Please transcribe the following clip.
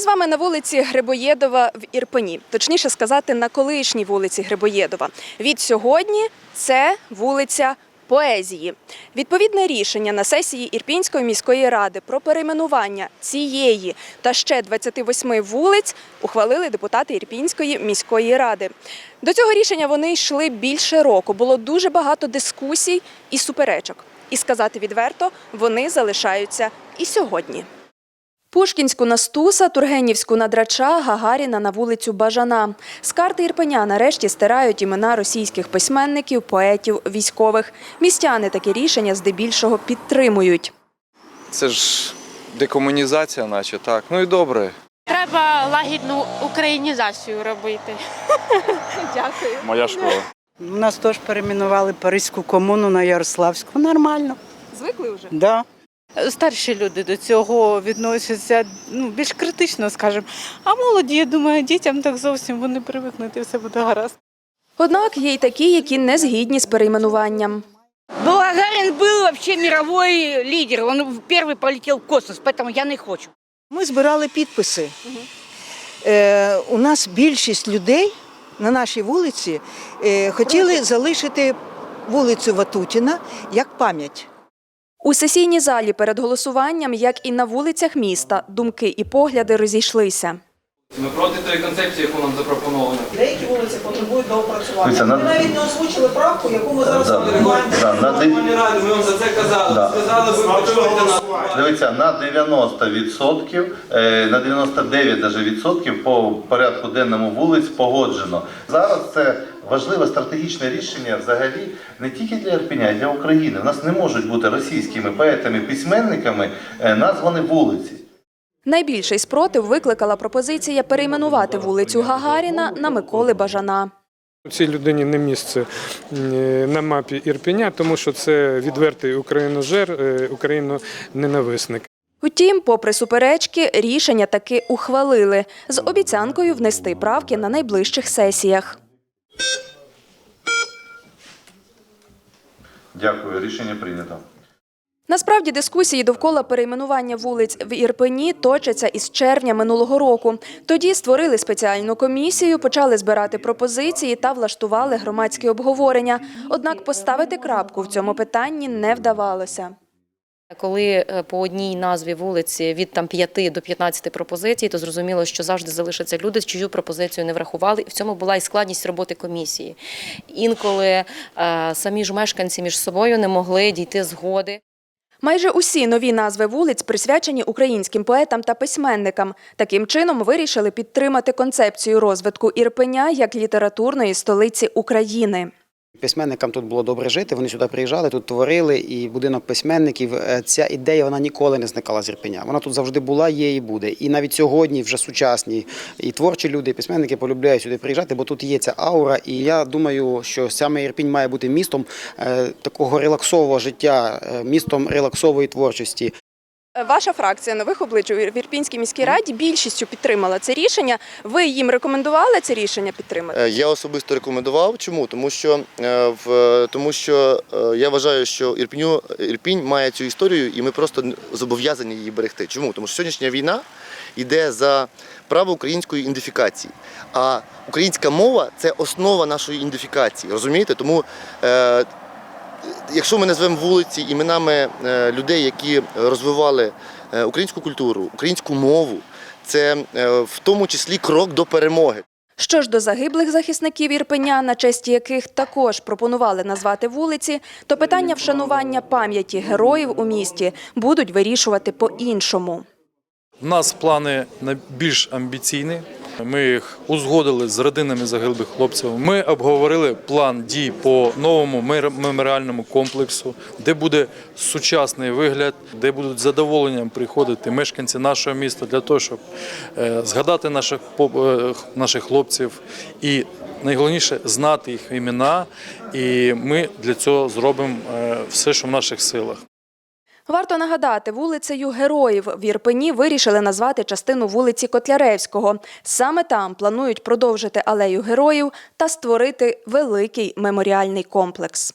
З вами на вулиці Грибоєдова в Ірпені, точніше сказати, на колишній вулиці Грибоєдова. Від сьогодні це вулиця Поезії. Відповідне рішення на сесії Ірпінської міської ради про перейменування цієї та ще 28 вулиць ухвалили депутати Ірпінської міської ради. До цього рішення вони йшли більше року. Було дуже багато дискусій і суперечок. І сказати відверто, вони залишаються і сьогодні. Пушкінську на Стуса, Тургенівську на Драча, Гагаріна на вулицю Бажана. З карти Ірпеня нарешті стирають імена російських письменників, поетів, військових. Містяни таке рішення здебільшого підтримують. Це ж декомунізація, наче так. Ну і добре. Треба лагідну українізацію робити. Дякую. Моя школа. У нас теж перейменували Паризьку комуну на Ярославську. Нормально. Звикли вже? Да. Старші люди до цього відносяться ну, більш критично, скажімо. А молоді, я думаю, дітям так зовсім вони привикнуть і все буде гаразд. Однак є й такі, які не згідні з перейменуванням. Гагарин был вообще мировой лидер. Он первый полетел в космос, поэтому я не хочу. Ми збирали підписи. Е, у нас більшість людей на нашій вулиці е, хотіли залишити вулицю Ватутіна як пам'ять. У сесійній залі перед голосуванням, як і на вулицях міста, думки і погляди розійшлися. Ми проти тої концепції, яку нам запропоновано. Деякі вулиці потребують доопрацювання. Дивіться, Ми на- навіть не озвучили правку, яку ми зараз Да, приймаємо. да, на ди- Пані Раді, ми вам за це казали. Да. Сказали, ви почуєте нас. Дивіться, на 90%, е, на 99% даже відсотків по порядку денному вулиць погоджено. Зараз це важливе стратегічне рішення взагалі не тільки для Ірпеня, а й для України. У нас не можуть бути російськими поетами, письменниками е, названі вулиці. Найбільший спротив викликала пропозиція перейменувати вулицю Гагаріна на Миколи Бажана. Цій людині не місце е, на мапі Ірпеня, тому що це відвертий україножер, е, україноненависник. Утім, попри суперечки, рішення таки ухвалили з обіцянкою внести правки на найближчих сесіях. Дякую, рішення прийнято. Насправді дискусії довкола перейменування вулиць в Ірпені точаться із червня минулого року. Тоді створили спеціальну комісію, почали збирати пропозиції та влаштували громадські обговорення. Однак поставити крапку в цьому питанні не вдавалося. Коли е, по одній назві вулиці від там 5 до 15 пропозицій, то зрозуміло, що завжди залишаться люди, чию пропозицію не врахували. В цьому була і складність роботи комісії. Інколи е, самі ж мешканці між собою не могли дійти згоди. Майже усі нові назви вулиць присвячені українським поетам та письменникам. Таким чином вирішили підтримати концепцію розвитку Ірпеня як літературної столиці України. Письменникам тут було добре жити. Вони сюди приїжджали, тут творили, і будинок письменників. е, Ця ідея вона ніколи не зникала з Ірпеня. Вона тут завжди була, є і буде. І навіть сьогодні вже сучасні і творчі люди, і письменники полюбляють сюди приїжджати, бо тут є ця аура. І я думаю, що саме Ірпінь має бути містом е, такого релаксового життя, е, містом релаксової творчості. Ваша фракція нових облич у Ірпінській міській раді більшістю підтримала це рішення. Ви їм рекомендували це рішення підтримати? Е, Я особисто рекомендував. Чому? Тому що е, в тому, що е, я вважаю, що Ірпіню Ірпінь має цю історію, і ми просто зобов'язані її берегти. Чому? Тому що сьогоднішня війна йде за право української ідентифікації. А українська мова це основа нашої ідентифікації. Розумієте? Тому. Якщо ми назвемо вулиці іменами е, людей, які розвивали е, українську культуру, українську мову, це е, в тому числі крок до перемоги. Що ж до загиблих захисників Ірпеня, на честь яких також пропонували назвати вулиці, то питання вшанування пам'яті героїв у місті будуть вирішувати по-іншому. У нас плани на більш амбіційні. Ми їх узгодили з родинами загиблих хлопців. Ми обговорили план дій по новому меморіальному комплексу, де буде сучасний вигляд, де будуть задоволенням приходити мешканці нашого міста для того, щоб е, згадати наших е, наших хлопців і найголовніше знати їх імена. І ми для цього зробимо е, все, що в наших силах. Варто нагадати, вулицею Героїв в Ірпені вирішили назвати частину вулиці Котляревського. Саме там планують продовжити алею героїв та створити великий меморіальний комплекс.